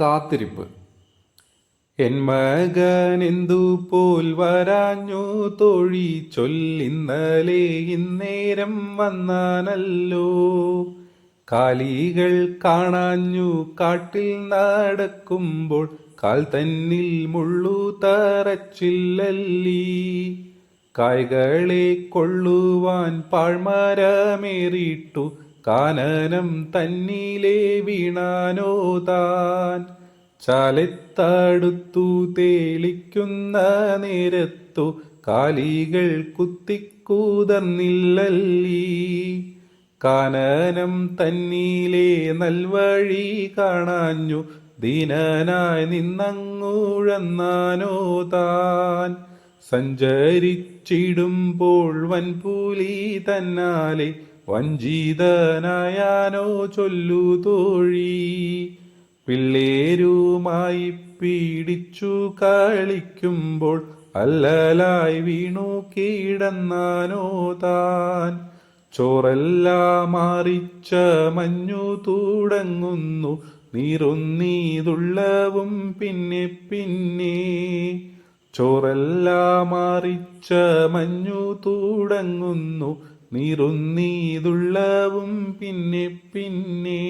കാത്തിരിപ്പ്. എൻ മകനെന്തു പോൽ വരാഞ്ഞു തൊഴി ചൊല്ലിന്നലെ ഇന്നേരം വന്നാനല്ലോ. കാലികൾ കാണാഞ്ഞു കാട്ടിൽ നടക്കുമ്പോൾ കാൽ തന്നിൽ മുള്ളു തറച്ചില്ലല്ലീ. കായ്കളെ കൊള്ളുവാൻ പാഴ്മരമേറിട്ടു കാനനം തന്നിലെ വീണാനോ താൻ. ചാലെത്തടുത്തു തേളിക്കുന്ന നേരത്തു കാലികൾ കുത്തിക്കൂതർന്നില്ലല്ലീ. കാനനം തന്നിലെ നൽവഴി കാണാഞ്ഞു ദീനനായി നിന്നങ്ങൂഴന്നാനോ താൻ. സഞ്ചരിച്ചിടുമ്പോൾ വൻപൂലി തന്നാലെ വഞ്ചിതനായാനോ ചൊല്ലു തോഴി. പിള്ളേരുമായി പീഡിച്ചു കളിക്കുമ്പോൾ അല്ലലായി വീണു കീടന്നാനോ താൻ. ചോറെല്ലാം മാറിച്ച മഞ്ഞു തുടങ്ങുന്നു നീറുന്നീതുള്ളവും പിന്നെ പിന്നെ. ചോറെല്ലാം മാറിച്ച മഞ്ഞു തുടങ്ങുന്നു നീറുന്നീതുള്ളവും പിന്നെ പിന്നെ.